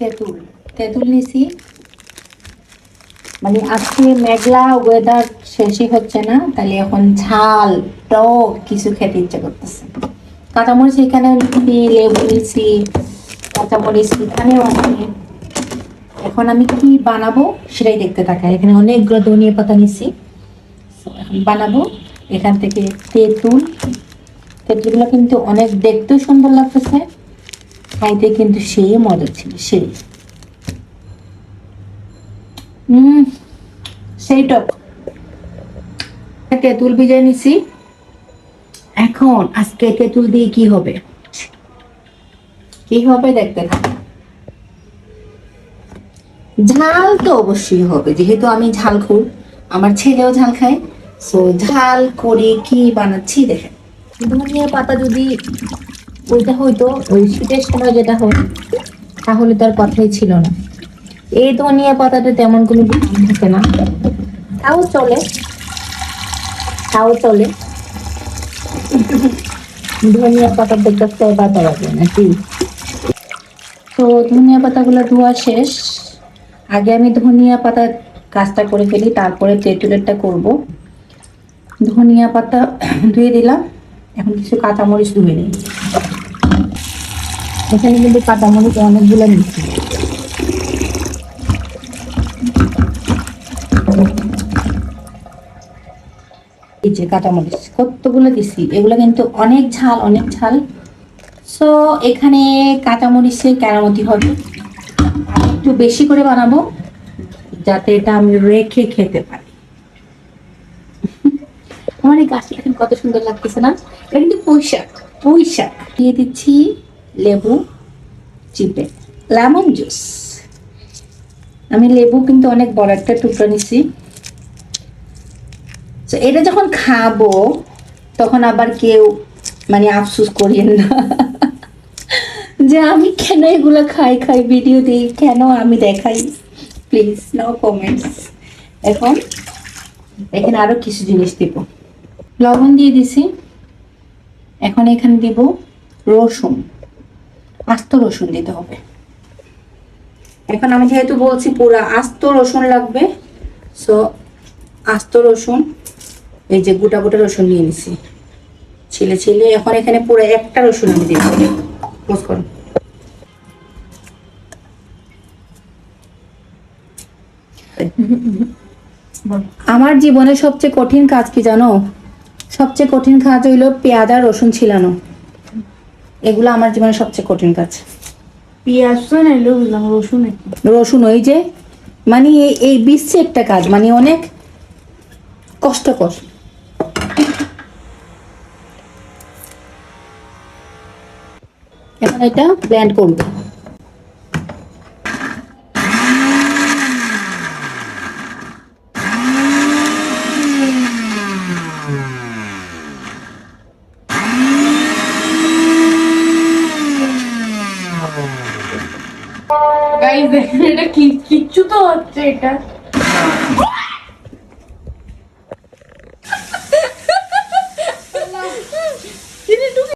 তেঁতুল তেঁতুল নিছি। মানে আজকে মেঘলা ওয়েদার শেষই হচ্ছে না, তাহলে এখন ঝাল, টক কিছু খেতে ইচ্ছে করতেছে। কাঁচামরিচ এখানে লেবু নিচ্ছি কাঁচামরিচ এখানেও আছে। এখন আমি কি বানাবো সেটাই দেখতে থাকাই এখানে অনেকগুলো ধনিয়া পাতা এখন বানাবো। এখান থেকে তেঁতুল। তেঁতুলগুলো কিন্তু অনেক দেখতেও সুন্দর লাগতেছে। খাইতে কিন্তু সেই মজা ছিল, সেই। নিছি। এখন আজকে দিয়ে কি হবে? কি হবে দেখতে ঝাল তো অবশ্যই হবে, যেহেতু আমি ঝাল খুব, আমার ছেলেও ঝাল খায়। সো ঝাল করে কি বানাচ্ছি দেখেন। ধনিয়া পাতা যদি ওইটা হয়তো ওই শীতের সময় যেটা হয়, তাহলে তার কথাই ছিল না। এই ধনিয়া পাতাটা তেমন কোনো থাকে না। তাও চলে। তাও চলে। ধনিয়া পাতা দেখতে ফ্লেভার দেওয়া নাকি? তো ধনিয়া পাতাগুলো ধোয়া শেষ। আগে আমি ধনিয়া পাতা কাজটা করে ফেলি, তারপরে তেঁতুলেরটা করব। ধনিয়া পাতা ধুয়ে দিলাম। এখন কিছু কাঁচামরিচ ধুয়ে নিই। এখানে কিন্তু কাঁচামরিচ অনেকগুলো নিচ্ছি যে কাঁচামরিচ কতগুলো দিছি? এগুলো কিন্তু অনেক ঝাল অনেক ঝাল। সো এখানে কাঁচামরিচের কেরামতি হবে। একটু বেশি করে বানাবো, যাতে এটা আমি রেখে খেতে পারি। আমার এই গাছটা কত সুন্দর লাগতেছে না? এটা কিন্তু পুঁই শাক পুঁই শাক দিয়ে দিচ্ছি লেবু, চিপে, লেমন জুস। আমি লেবু কিন্তু অনেক বড় একটা টুকরো নিছি। তো এটা যখন খাব, তখন আবার কেউ মানে আফসুস করিয়েন না। যে আমি কেন এগুলো খাই খাই ভিডিও দিই, কেন আমি দেখাই? প্লিজ নো কমেন্টস এখন এখানে আরও কিছু জিনিস দিব। লবণ দিয়ে দিছি। এখন এখানে দিব রসুন। আস্ত রসুন দিতে হবে। এখন আমি যেহেতু বলছি পুরা আস্ত রসুন লাগবে সো আস্ত রসুন, এই যে গোটা গোটা রসুন নিয়ে নিছি। ছিলে ছিলে এখন এখানে পুরো একটা রসুন আমি পোস্ট করুন আমার জীবনে সবচেয়ে কঠিন কাজ কি জানো? সবচেয়ে কঠিন কাজ হইল পেঁয়াজ আর রসুন ছিলানো। এগুলো আমার জীবনে সবচেয়ে কঠিন কাজ। পেঁয়াজ রসুন রসুন ওই যে মানে এই এই বিশ্বে একটা কাজ মানে অনেক কষ্টকর। এখন এটা ব্ল্যান্ড করব। গাইস দেখেন এটা কিচ্ছু তো হচ্ছে এটা।